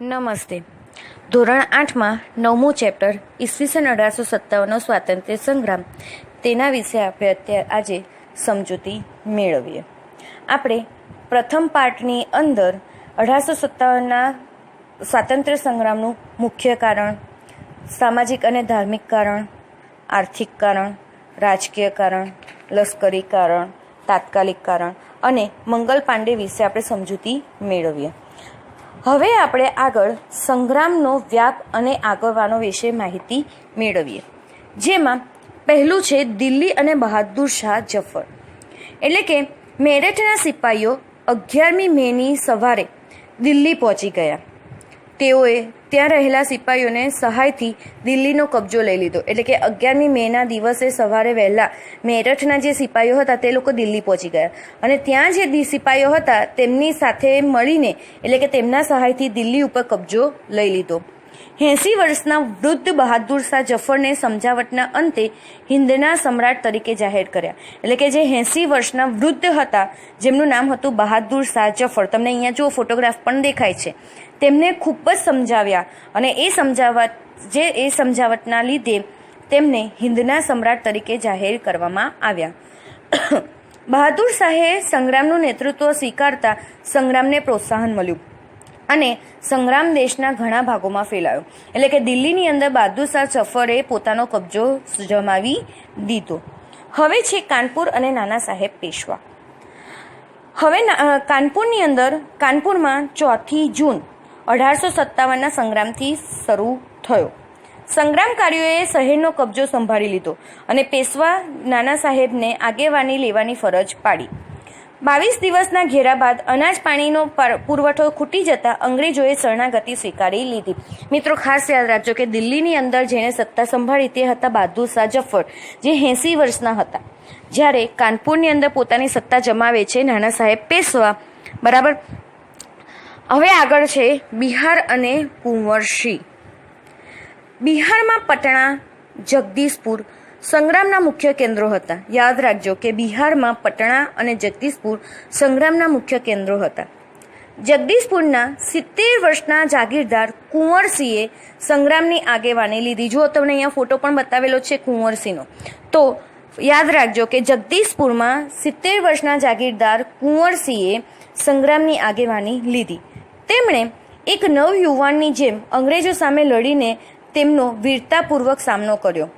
નમસ્તે. ધોરણ આઠમાં નવમું ચેપ્ટર ઈસવીસન અઢારસો સત્તાવનનો સ્વાતંત્ર્ય સંગ્રામ. તેના વિશે આપણે અત્યારે આજે સમજૂતી મેળવીએ. આપણે પ્રથમ પાઠની અંદર અઢારસો સત્તાવનના સ્વાતંત્ર્ય સંગ્રામનું મુખ્ય કારણ, સામાજિક અને ધાર્મિક કારણ, આર્થિક કારણ, રાજકીય કારણ, લશ્કરી કારણ, તાત્કાલિક કારણ અને મંગલ પાંડે વિશે આપણે સમજૂતી મેળવીએ. હવે આપણે આગળ સંગ્રામનો વ્યાપ અને આગળવાનો વિશે માહિતી મેળવીએ, જેમાં પહેલું છે દિલ્હી અને બહાદુર શાહ જફર. એટલે કે મેરઠના સિપાહીઓ અગિયારમી મેની સવારે દિલ્હી પહોંચી ગયા. તેઓએ ત્યાં રહેલા સિપાહીઓને સહાયથી દિલ્હીનો કબજો લઈ લીધો. એટલે કે અગિયારમી મેના દિવસે સવારે વહેલા મેરઠના જે સિપાહીઓ હતા તે લોકો દિલ્હી પહોંચી ગયા. અને ત્યાં જે સિપાહીઓ હતા તેમની સાથે મળીને એટલે કે તેમના સહાયથી દિલ્હી ઉપર કબજો લઈ લીધો. એંસી વર્ષના વૃદ્ધ બહાદુર શાહ જફરને સમજાવટના અંતે હિન્દના સમ્રાટ તરીકે જાહેર કર્યા. એટલે કે જે એંસી વર્ષના વૃદ્ધ હતા, જેમનું નામ હતું બહાદુર શાહ જફર. તમને અહીંયા જો ફોટોગ્રાફ પણ દેખાય છે. તેમને ખૂબ જ સમજાવ્યા અને એ સમજાવટ, જે એ સમજાવટના લીધે તેમને હિન્દના સમ્રાટ તરીકે જાહેર કરવામાં આવ્યા. બહાદુર શાહે સંગ્રામનું નેતૃત્વ સ્વીકારતા સંગ્રામને પ્રોત્સાહન મળ્યું. અને સંગ્રામ દેશના ઘણા ભાગોમાં ફેલાયો. એટલે કે દિલ્હીની અંદર બહાદુર શાહ જફરે પોતાનો કબજો જમાવી દીધો. હવે છે કાનપુર અને નાના સાહેબ પેશવા. હવે કાનપુરની અંદર, કાનપુરમાં ચોથી જૂન અઢારસો સત્તાવનના સંગ્રામથી શરૂ થયો. સંગ્રામકારીઓએ શહેરનો કબજો સંભાળી લીધો અને પેશવા નાના સાહેબને આગેવાની લેવાની ફરજ પાડી. બાવીસ દિવસના ઘેરા બાદ અનાજ પાણીનો પર- પુરવઠો ખૂટી જતા અંગ્રેજોએ શરણાગતિ સ્વીકારી લીધી. મિત્રો, ખાસ યાદ રાખજો કે દિલ્હીની અંદર જેણે સત્તા સંભાળી તે હતા બહાદુર શાહ જફર, જે એંસી વર્ષના હતા. જ્યારે કાનપુરની અંદર પોતાની સત્તા જમાવે છે, નાના સાહેબ પેશવા. બરાબર? હવે આગળ છે બિહાર અને કુંવરશી. બિહારમાં પટણા, જગદીશપુર સંગ્રામના મુખ્ય કેન્દ્રો હતા. યાદ રાખજો કે બિહારમાં પટણા અને જગદીશપુર સંગ્રામના મુખ્ય કેન્દ્રો હતા. જગદીશપુરના સિત્તેર વર્ષના જાગીરદાર કુંવરસિંહે સંગ્રામની આગેવાની લીધી. જો તમને અહીંયા ફોટો પણ બતાવેલો છે કુંવરસિંહનો, તો યાદ રાખજો કે જગદીશપુરમાં સિત્તેર વર્ષના જાગીરદાર કુંવરસિંહે સંગ્રામની આગેવાની લીધી. તેમણે એક નવ યુવાનની જેમ અંગ્રેજો સામે લડીને તેમનો વીરતાપૂર્વક સામનો કર્યો.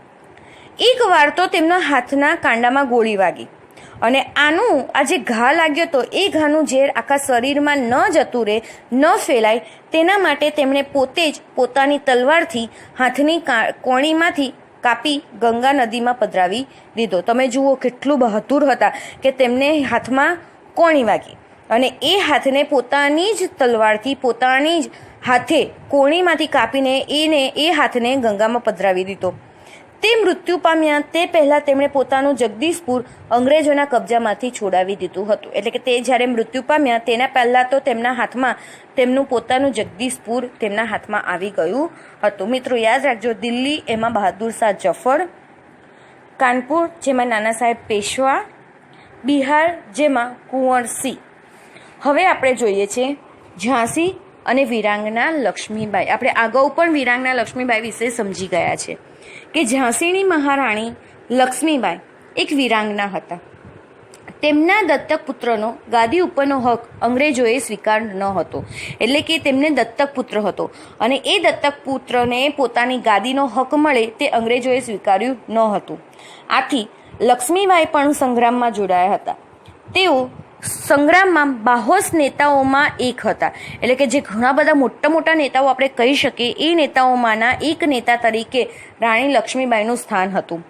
એક વાર તો તેમના હાથના કાંડામાં ગોળી વાગી. અને આનું આ જે ઘા લાગ્યો તો એ ઘાનું ઝેર આખા શરીરમાં ન જતું રહે, ન ફેલાય, તેના માટે તેમણે પોતે જ પોતાની તલવારથી હાથની કોણીમાંથી કાપી ગંગા નદીમાં પધરાવી દીધો. તમે જુઓ કેટલું બહાદુર હતા કે તેમને હાથમાં કોણી વાગી. અને એ હાથને પોતાની જ તલવારથી, પોતાની જ હાથે કોણીમાંથી કાપીને એને એ હાથને ગંગામાં પધરાવી દીધો. તે મૃત્યુ પામ્યા તે પહેલાં તેમણે પોતાનું જગદીશપુર અંગ્રેજોના કબજામાંથી છોડાવી દીધું હતું. એટલે કે તે જ્યારે મૃત્યુ પામ્યા તેના પહેલાં તો તેમના હાથમાં તેમનું પોતાનું જગદીશપુર તેમના હાથમાં આવી ગયું હતું. મિત્રો, યાદ રાખજો, દિલ્હી એમાં બહાદુર શાહ જફર, કાનપુર જેમાં નાના સાહેબ પેશવા, બિહાર જેમાં કુંવરસિંહ. હવે આપણે જોઈએ છે ઝાંસી અને વિરાંગના લક્ષ્મીબાઈ. આપણે અગાઉ પણ વિરાંગના લક્ષ્મીબાઈ વિશે સમજી ગયા છે કે ઝાંસીની મહારાણી લક્ષ્મીબાઈ એક વિરાંગના હતા. તેમના દત્તક પુત્રનો ગાદી ઉપરનો હક અંગ્રેજોએ સ્વીકાર ન હતો. એટલે કે તેમને દત્તક પુત્ર હતો. અને એ દત્તક પુત્રને પોતાની ગાદીનો હક મળે તે અંગ્રેજોએ સ્વીકાર્યું ન હતું. આથી લક્ષ્મીબાઈ પણ સંગ્રામમાં જોડાયા હતા. તેઓ સંગ્રામમાં બાહોશ નેતાઓમાં એક હતા. એટલે કે જે ઘણા બધા મોટા મોટા નેતાઓ આપણે કહી શકીએ, એ નેતાઓમાંના એક નેતા તરીકે રાણી લક્ષ્મીબાઈનું સ્થાન હતું.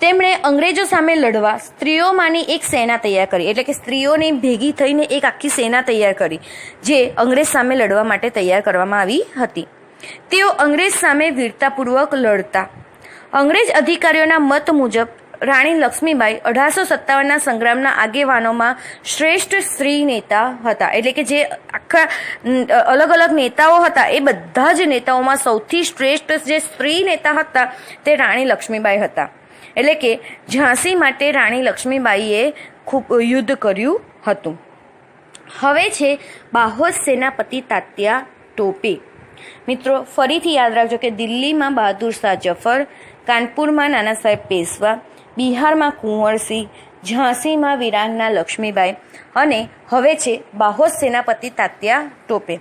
તેમણે અંગ્રેજો સામે લડવા સ્ત્રીઓમાંની એક સેના તૈયાર કરી. એટલે કે સ્ત્રીઓની ભેગી થઈને એક આખી સેના તૈયાર કરી, જે અંગ્રેજ સામે લડવા માટે તૈયાર કરવામાં આવી હતી. તેઓ અંગ્રેજ સામે વીરતાપૂર્વક લડતા. અંગ્રેજ અધિકારીઓના મત મુજબ રાણી લક્ષ્મીબાઈ અઢારસો સત્તાવનના સંગ્રામના આગેવાનોમાં શ્રેષ્ઠ સ્ત્રી નેતા હતા. એટલે કે જે આખા અલગ અલગ નેતાઓ હતા, એ બધા જ નેતાઓમાં સૌથી શ્રેષ્ઠ જે સ્ત્રી નેતા હતા તે રાણી લક્ષ્મીબાઈ હતા. એટલે કે ઝાંસી માટે રાણી લક્ષ્મીબાઈએ ખૂબ યુદ્ધ કર્યું હતું. હવે છે બાહોદ સેનાપતિ તાત્યા ટોપે. મિત્રો, ફરીથી યાદ રાખજો કે દિલ્હીમાં બહાદુર શાહ જફર, કાનપુરમાં નાના સાહેબ પેશવા બિહારમાં કુંવરસિંહ ઝાંસીમાં વિરાંગના લક્ષ્મીબાઈ અને હવે છે બાહોદ સેનાપતિ તાત્યા ટોપે.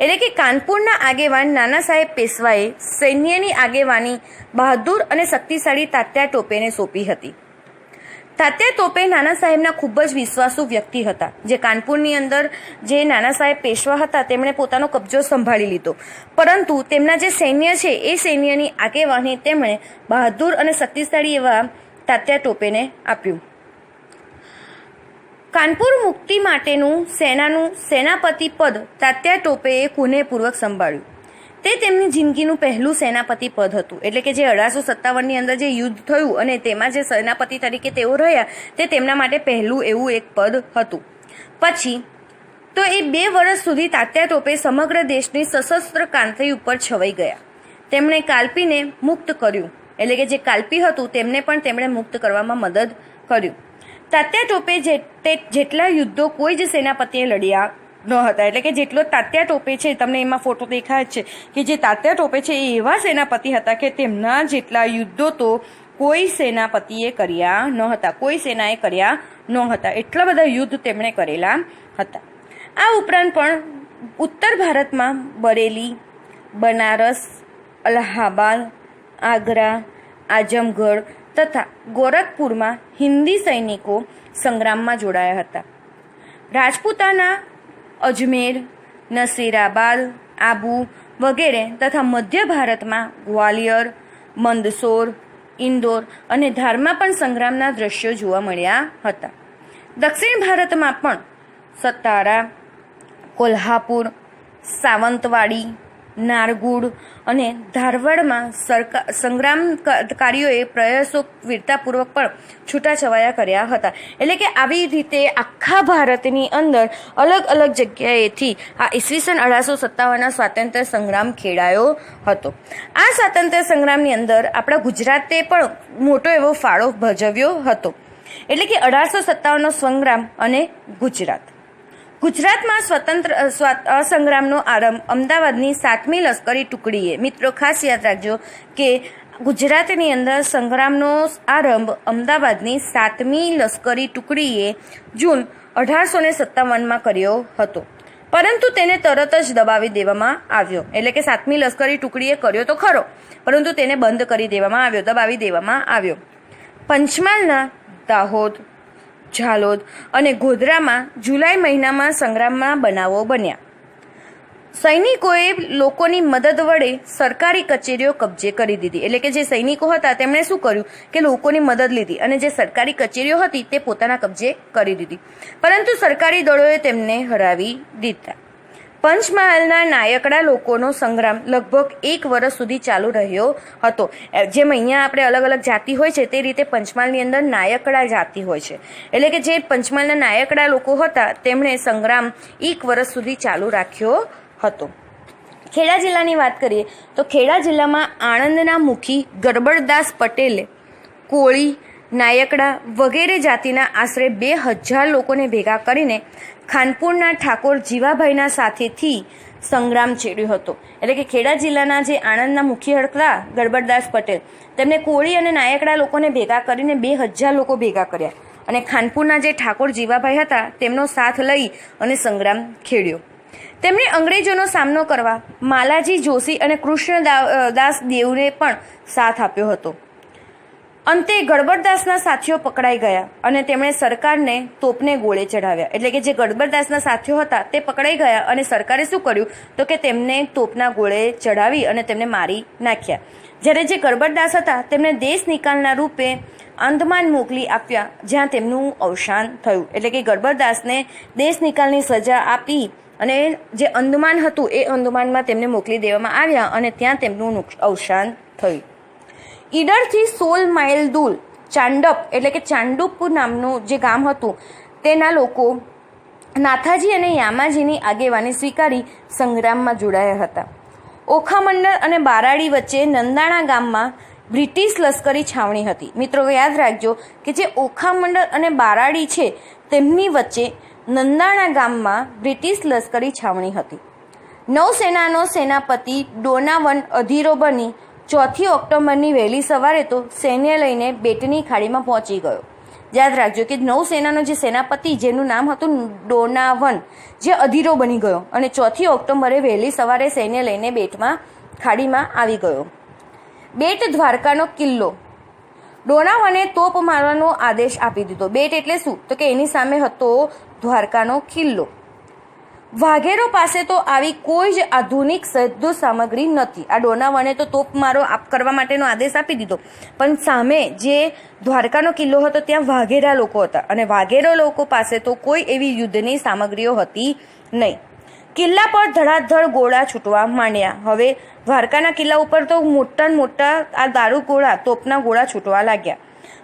એટલે કે કાનપુરના આગેવાન નાના સાહેબ પેશવાએ સૈન્યની આગેવાની બહાદુર અને શક્તિશાળી તાત્યા ટોપેને સોંપી હતી. તાત્યા ટોપે નાના સાહેબના ખૂબ જ વિશ્વાસુ વ્યક્તિ હતા. જે કાનપુરની અંદર જે નાના સાહેબ પેશવા હતા, તેમણે પોતાનો કબજો સંભાળી લીધો. પરંતુ તેમના જે સૈન્ય છે, એ સૈન્યની આગેવાની તેમણે બહાદુર અને શક્તિશાળી એવા તાત્યા ટોપેને આપ્યું. કાનપુર મુક્તિ માટેનું સેનાનું સેનાપતિ પદ તાત્યા ટોપેએ કુનેહપૂર્વક સંભાળ્યું. તે તેમની જિંદગીનું પહેલું સેનાપતિ પદ હતું. એટલે કે જે અઢારસો સત્તાવનની અંદર જે યુદ્ધ થયું અને તેમાં જે સેનાપતિ તરીકે તેઓ રહ્યા, તે તેમના માટે પહેલું એવું એક પદ હતું. પછી, તો એ બે વર્ષ સુધી તાત્યા ટોપે સમગ્ર દેશની સશસ્ત્ર ક્રાંતિ ઉપર છવાઈ ગયા. તેમણે કાલ્પીને મુક્ત કર્યું. એટલે કે જે કાલ્પી હતું, તેમને પણ તેમણે મુક્ત કરવામાં મદદ કર્યું. તાત્યા ટોપે જેટલા યુદ્ધો કોઈ જ સેનાપતિએ લડ્યા ન હતા. એટલે કે જેટલો તાત્યા ટોપે છે, તમને એમાં ફોટો દેખાય છે કે જે તાત્યા ટોપે છે એ એવા સેનાપતિ હતા કે તેમના જેટલા યુદ્ધો તો કોઈ સેનાપતિએ કર્યા ન હતા. કોઈ સેનાએ કર્યા ન હતા. એટલા બધા યુદ્ધ તેમણે કરેલા હતા. આ ઉપરાંત પણ ઉત્તર ભારતમાં બરેલી, બનારસ, અલ્હાબાદ આગ્રા આઝમગઢ તથા ગોરખપુરમાં હિન્દી સૈનિકો સંગ્રામમાં જોડાયા હતા. રાજપૂતાના અજમેર, નસીરાબાદ, આબુ વગેરે તથા મધ્ય ભારતમાં ગ્વાલિયર, મંદસોર, ઇન્દોર અને ધારમાં પણ સંગ્રામના દ્રશ્યો જોવા મળ્યા હતા. દક્ષિણ ભારતમાં પણ સતારા કોલ્હાપુર, સાવંતવાડી નારગુડ અને ધારવાડમાં સરકાર સંગ્રામકારીઓએ પ્રયાસો વીરતાપૂર્વક પણ છૂટાછવાયા કર્યા હતા. એટલે કે આવી રીતે આખા ભારતની અંદર અલગ અલગ જગ્યાએથી આ ઈસવીસન અઢારસો સત્તાવનના સ્વાતંત્ર્ય સંગ્રામ ખેડાયો હતો. આ સ્વાતંત્ર્ય સંગ્રામની અંદર આપણા ગુજરાતે પણ મોટો એવો ફાળો ભજવ્યો હતો. એટલે કે અઢારસો સત્તાવનનો સંગ્રામ અને ગુજરાત. ગુજરાતમાં સ્વતંત્ર સંગ્રામનો આરંભ અમદાવાદની સાતમી લશ્કરી ટુકડીએ. મિત્રો, ખાસ યાદ રાખજો કે ગુજરાતની અંદર સંગ્રામનો આરંભ અમદાવાદની સાતમી લશ્કરી ટુકડીએ જૂન અઢારસો ને સત્તાવનમાં કર્યો હતો. પરંતુ તેને તરત જ દબાવી દેવામાં આવ્યો. એટલે કે સાતમી લશ્કરી ટુકડીએ કર્યો તો ખરો, પરંતુ તેને બંધ કરી દેવામાં આવ્યો, દબાવી દેવામાં આવ્યો. પંચમહાલના દાહોદ ઝાલોદ અને ગોધરામાં જુલાઈ મહિનામાં સંગ્રામમાં બનાવો બન્યા. સૈનિકોએ લોકોની મદદ વડે સરકારી કચેરીઓ કબજે કરી દીધી. એટલે કે જે સૈનિકો હતા, તેમણે શું કર્યું? કે લોકોની મદદ લીધી અને જે સરકારી કચેરીઓ હતી, તે પોતાના કબજે કરી દીધી. પરંતુ સરકારી દળોએ તેમને હરાવી દીધા. પંચમહાલના નાયકડા લોકોનો સંગ્રામ લગભગ એક વર્ષ સુધી ચાલુ રહ્યો હતો. જેમ અહીંયા આપણે અલગ અલગ જાતિ હોય છે તે રીતે પંચમહાલની અંદર નાયકડા જાતિ હોય છે. એટલે કે જે પંચમહાલના નાયકડા લોકો હતા, તેમણે સંગ્રામ એક વર્ષ સુધી ચાલુ રાખ્યો હતો. ખેડા જિલ્લાની વાત કરીએ, તો ખેડા જિલ્લામાં આણંદના મુખી ગરબડદાસ પટેલે કોળી નાયકડા વગેરે જાતિના આશરે બે હજાર લોકોને ભેગા કરીને ખાનપુરના ઠાકોર જીવાભાઈના સાથેથી સંગ્રામ છેડ્યો હતો. એટલે કે ખેડા જિલ્લાના જે આણંદના મુખ્ય હડકતા ગડબડદાસ પટેલ, તેમને કોળી અને નાયકડા લોકોને ભેગા કરીને બે હજાર લોકો ભેગા કર્યા અને ખાનપુરના જે ઠાકોર જીવાભાઈ હતા, તેમનો સાથ લઈ અને સંગ્રામ ખેડ્યો. તેમણે અંગ્રેજોનો સામનો કરવા માલાજી જોશી અને કૃષ્ણ દાસ દેવને પણ સાથ આપ્યો હતો. અંતે ગડબડદાસના સાથીઓ પકડાઈ ગયા અને તેમણે સરકારને તોપને ગોળે ચઢાવ્યા. એટલે કે જે ગડબડદાસના સાથીઓ હતા, તે પકડાઈ ગયા અને સરકારે શું કર્યું? તો કે તેમને તોપના ગોળે ચઢાવી અને તેમને મારી નાખ્યા. જ્યારે જે ગડબડદાસ હતા, તેમને દેશ નિકાલના રૂપે અંદમાન મોકલી આપ્યા, જ્યાં તેમનું અવસાન થયું. એટલે કે ગડબરદાસને દેશ નિકાલની સજા આપી અને જે અંદમાન હતું, એ અંદમાનમાં તેમને મોકલી દેવામાં આવ્યા અને ત્યાં તેમનું અવસાન થયું. ઈડરથી સોળ માઇલ દૂર ચાંડપ, એટલે કે ચાંડુપ નામનું જે ગામ હતું, તેના લોકો નાથાજી અને યામાજીની આગેવાની સ્વીકારી સંગ્રામમાં જોડાયા હતા. ઓખામંડળ અને બારાડી વચ્ચે નંદાણા ગામમાં બ્રિટિશ લશ્કરી છાવણી હતી. મિત્રો, યાદ રાખજો કે જે ઓખામંડળ અને બારાડી છે, તેમની વચ્ચે નંદાણા ગામમાં બ્રિટિશ લશ્કરી છાવણી હતી. નૌસેનાનો સેનાપતિ ડોનાવન અધીરો બની ચોથી ઓક્ટોબરની વહેલી સવારે તો સૈન્ય લઈને બેટની ખાડીમાં પહોંચી ગયો. યાદ રાખજો કે નૌસેનાનો જે સેનાપતિ, જેનું નામ હતું ડોનાવન, જે અધીરો બની ગયો અને ચોથી ઓક્ટોબરે વહેલી સવારે સૈન્ય લઈને બેટમાં ખાડીમાં આવી ગયો. બેટ દ્વારકાનો કિલ્લો. ડોનાવને તોપ મારવાનો આદેશ આપી દીધો. બેટ એટલે શું? તો કે એની સામે હતો દ્વારકાનો કિલ્લો. વાઘેરો પાસે તો આવી કોઈ જ આધુનિક સદ્ધુ સામગ્રી નથી. આ ડોનાવને તો તોપ મારો આપ કરવા માટેનો આદેશ આપી દીધો. પણ સામે જે દ્વારકાનો કિલ્લો હતો, ત્યાં વાઘેરા લોકો હતા. અને વાઘેરો લોકો પાસે તો કોઈ એવી યુદ્ધની સામગ્રીઓ હતી નહીં. કિલ્લા પર ધડાધડ ગોળા છૂટવા માંડ્યા. હવે દ્વારકાના કિલ્લા ઉપર તો મોટા મોટા આ દારૂ ગોળા, તોપના ગોળા છૂટવા લાગ્યા.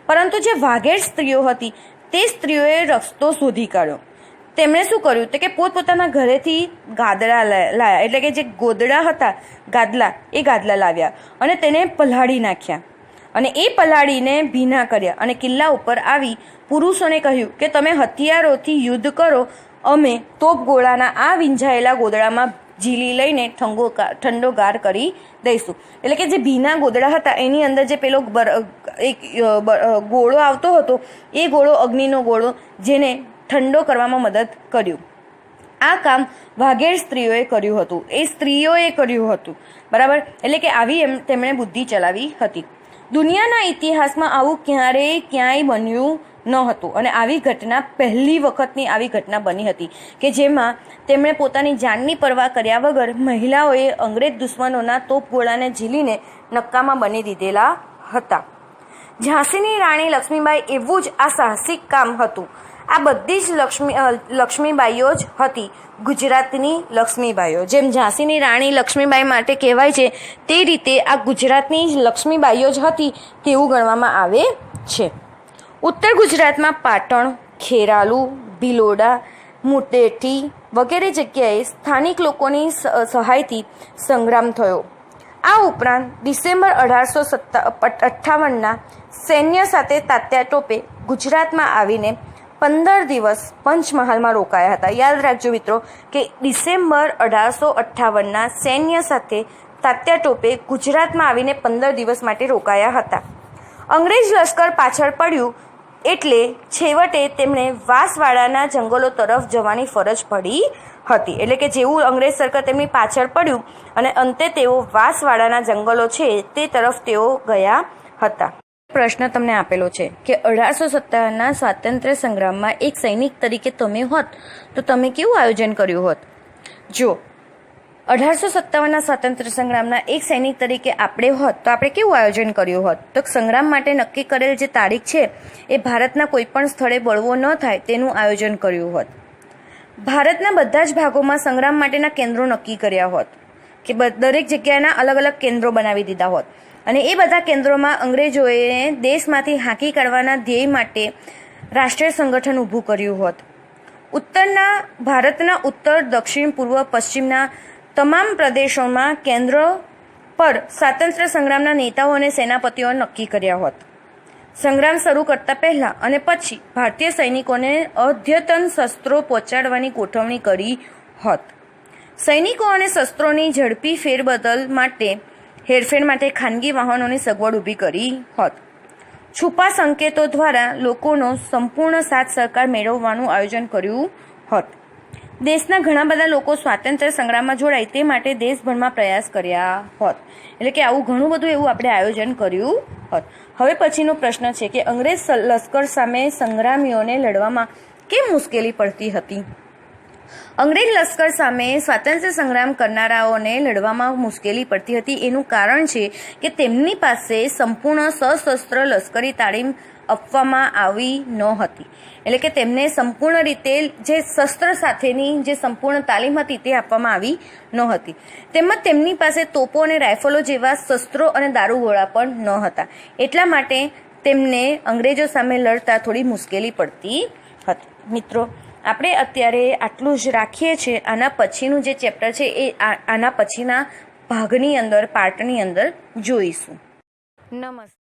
પરંતુ જે વાઘેર સ્ત્રીઓ હતી, તે સ્ત્રીઓએ રસ્તો શોધી કાઢ્યો. તેમણે શું કર્યું તો કે પોતપોતાના ઘરેથી ગાદડા લાયા. એટલે કે જે ગોદડા હતા, ગાદલા, એ ગાદલા લાવ્યા અને તેને પલાળી નાખ્યા. અને એ પલાળીને ભીના કર્યા અને કિલ્લા ઉપર આવી પુરુષોને કહ્યું કે તમે હથિયારોથી યુદ્ધ કરો, અમે તોપ ગોળાના આ વિંઝાયેલા ગોદડામાં ઝીલી લઈને ઠંગો ઠંડો ગાર કરી દઈશું. એટલે કે જે ભીના ગોદડા હતા, એની અંદર જે પેલો એક ગોળો આવતો હતો, એ ગોળો અગ્નિનો ગોળો જેને ઠંડો કરવામાં મદદ કર્યું. આ કામ વાઘેર સ્ત્રીઓએ કર્યું હતું. એ સ્ત્રીઓએ કર્યું હતું. બરાબર? એટલે કે આવી એમ તેમણે બુદ્ધિ ચલાવી હતી. દુનિયાના ઇતિહાસમાં આવું ક્યારેય ક્યાંય બન્યું ન હતું. અને આવી ઘટના પહેલી વખતની આવી ઘટના બની હતી કે જેમાં તેમણે પોતાની જાનની પરવા કર્યા વગર મહિલાઓએ અંગ્રેજ દુશ્મનોના તોપગોળાને ઝીલીને નક્કામાં બની દીધેલા હતા. ઝાંસીની રાણી લક્ષ્મીબાઈ એવું જ આ સાહસિક કામ હતું. આ બધી જ લક્ષ્મી લક્ષ્મીબાઈઓ જ હતી. ગુજરાતની લક્ષ્મીબાઈઓ. જેમ ઝાંસીની રાણી લક્ષ્મીબાઈ માટે કહેવાય છે, તે રીતે આ ગુજરાતની લક્ષ્મીબાઈઓ જ હતી તેવું ગણવામાં આવે છે. ઉત્તર ગુજરાતમાં પાટણ, ખેરાલુ, ભિલોડા, મુટેઠી વગેરે જગ્યાએ સ્થાનિક લોકોની સહાયથી સંગ્રામ થયો. આ ઉપરાંત ડિસેમ્બર અઢારસો સત્તા અઠ્ઠાવનના સૈન્ય સાથે તાત્યા ટોપે ગુજરાતમાં આવીને પંદર દિવસ પંચમહાલમાં રોકાયા હતા. યાદ રાખજો મિત્રો કે ડિસેમ્બર અઢારસો અઠ્ઠાવનના સૈન્ય સાથે તાત્યા ટોપે ગુજરાતમાં આવીને પંદર દિવસ માટે રોકાયા હતા. અંગ્રેજ લશ્કર પાછળ પડ્યું એટલે છેવટે તેમણે વાંસવાડાના જંગલો તરફ જવાની ફરજ પડી હતી. એટલે કે જેવું અંગ્રેજ સરકાર તેમની પાછળ પડ્યું અને અંતે તેઓ વાંસવાડાના જંગલો છે તે તરફ તેઓ ગયા હતા. પ્રશ્ન તમને આપેલો છે કે અઢારસો સત્તાવનના સ્વાતંત્ર્ય સંગ્રામમાં એક સૈનિક તરીકે તમે હોત, તો તમે કેવું આયોજન કર્યું હોત? જો, અઢારસો સત્તાવનના સ્વાતંત્ર્ય સંગ્રામના એક સૈનિક તરીકે આપણે હોત, તો આપણે કેવું આયોજન કર્યું હોત? તો સંગ્રામ માટે નક્કી કરેલ જે તારીખ છે, એ ભારતના કોઈપણ સ્થળે બળવો ન થાય તેનું આયોજન કર્યું હોત. ભારતના બધા જ ભાગોમાં સંગ્રામ માટેના કેન્દ્રો નક્કી કર્યા હોત, કે દરેક જગ્યાના અલગ અલગ કેન્દ્રો બનાવી દીધા હોત. અને એ બધા કેન્દ્રોમાં અંગ્રેજોએ દેશમાંથી હાંકી કાઢવાના ધ્યેય માટે રાષ્ટ્રીય સંગઠન ઊભું કર્યું હોત. ઉત્તરના ભારતના ઉત્તર, દક્ષિણ, પૂર્વ, પશ્ચિમના તમામ પ્રદેશોમાં કેન્દ્ર પર સ્વાતંત્ર્ય સંગ્રામના નેતાઓ અને સેનાપતિઓ નક્કી કર્યા હોત. સંગ્રામ શરૂ કરતા પહેલા અને પછી ભારતીય સૈનિકોને અદ્યતન શસ્ત્રો પહોંચાડવાની ગોઠવણી કરી હોત. સૈનિકો અને શસ્ત્રોની ઝડપી ફેરબદલ માટે હેરફેર માટે ખાનગી વાહનોની સગવડ ઊભી કરી હોત. છુપા સંકેતો દ્વારા લોકોનો સંપૂર્ણ સાથ સહકાર મેળવવાનું આયોજન કર્યું હોત. દેશના ઘણા બધા લોકો સ્વાતંત્ર્ય સંગ્રામમાં જોડાય તે માટે દેશભરમાં પ્રયાસ કર્યા હોત. એટલે કે આવું ઘણું બધું એવું આપણે આયોજન કર્યું હોત. હવે પછીનો પ્રશ્ન છે કે અંગ્રેજ લશ્કર સામે સંગ્રામીઓને લડવામાં કેમ મુશ્કેલી પડતી હતી? અંગ્રેજ લશ્કર સામે સ્વાતંત્ર્ય સંગ્રામ કરનારાઓને લડવામાં મુશ્કેલી પડતી હતી. એનું કારણ છે કે તેમની પાસે સંપૂર્ણ સશસ્ત્ર લશ્કરી તાલીમ આપવામાં આવી ન હતી એટલે કે તેમને સંપૂર્ણ રીતે જે શસ્ત્ર સાથેની જે સંપૂર્ણ તાલીમ હતી તે આપવામાં આવી ન હતી તેમજ તેમની પાસે તોપો અને રાઇફલો જેવા શસ્ત્રો અને દારૂગોળા પણ ન હતા એટલા માટે તેમને અંગ્રેજો સામે લડતા થોડી મુશ્કેલી પડતી હતી. મિત્રો આપણે અત્યારે આટલું જ રાખીએ છીએ. આના પછીનું જે ચેપ્ટર છે એ આના પછીના ભાગની અંદર પાર્ટની અંદર જોઈશું. નમસ્તે.